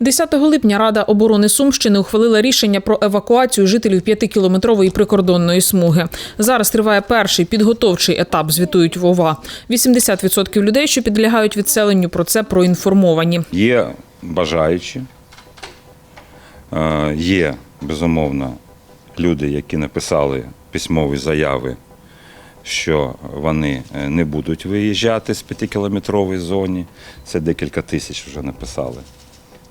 10 липня Рада оборони Сумщини ухвалила рішення про евакуацію жителів п'ятикілометрової прикордонної смуги. Зараз триває перший підготовчий етап. Звітують в ОВА. 80% людей, що підлягають відселенню, про це проінформовані. Є бажаючі, е, є, безумовно, люди, які написали письмові заяви, що вони е, не будуть виїжджати з п'ятикілометрової зони. Це декілька тисяч вже написали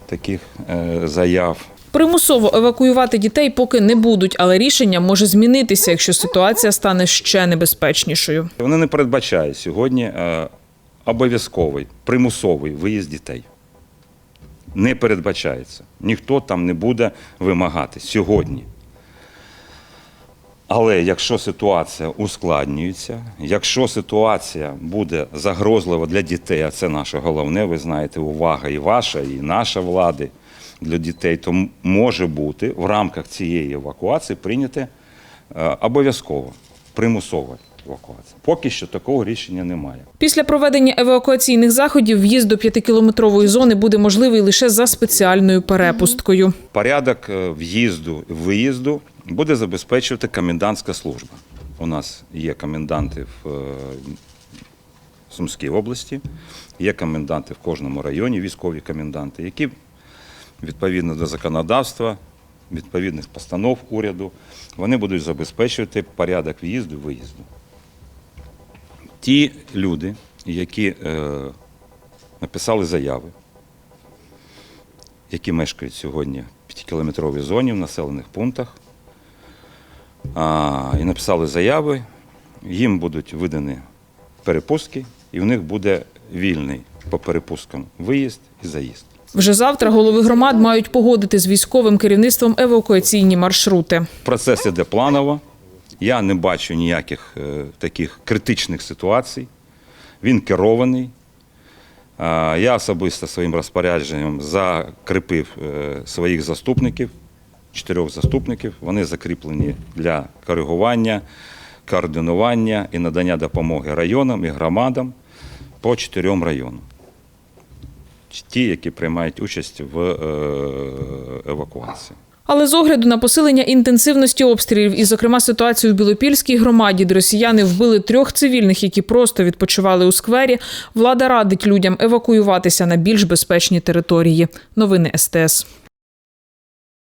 таких е, заяв. Примусово евакуювати дітей поки не будуть, але рішення може змінитися, якщо ситуація стане ще небезпечнішою. Вони не передбачають сьогодні е, обов'язковий примусовий виїзд дітей. Не передбачається. Ніхто там не буде вимагати сьогодні. Але якщо ситуація ускладнюється, якщо ситуація буде загрозлива для дітей, а це наше головне, ви знаєте, увага і ваша, і наша влади для дітей, то може бути в рамках цієї евакуації прийняте е, обов'язково примусова евакуація. Поки що такого рішення немає. Після проведення евакуаційних заходів в'їзд до п'ятикілометрової зони буде можливий лише за спеціальною перепусткою. Порядок е, в'їзду виїзду буде забезпечувати комендантська служба. У нас є коменданти в е, Сумській області, є коменданти в кожному районі, військові коменданти, які відповідно до законодавства, відповідних постанов уряду, вони будуть забезпечувати порядок в'їзду і виїзду. Ті люди, які е, написали заяви, які мешкають сьогодні в 5-кілометровій зоні в населених пунктах, і написали заяви, їм будуть видані перепустки, і в них буде вільний по перепусткам виїзд і заїзд. Вже завтра голови громад мають погодити з військовим керівництвом евакуаційні маршрути. Процес іде планово. Я не бачу ніяких е, таких критичних ситуацій. Він керований. Я особисто своїм розпорядженням закріпив е, своїх заступників, чотирьох заступників. Вони закріплені для коригування, координування і надання допомоги районам і громадам по чотирьом районам. Ті, які приймають участь в е, евакуації. Але з огляду на посилення інтенсивності обстрілів і, зокрема, ситуацію в Білопільській громаді, де росіяни вбили трьох цивільних, які просто відпочивали у сквері, влада радить людям евакуюватися на більш безпечні території. Новини СТС.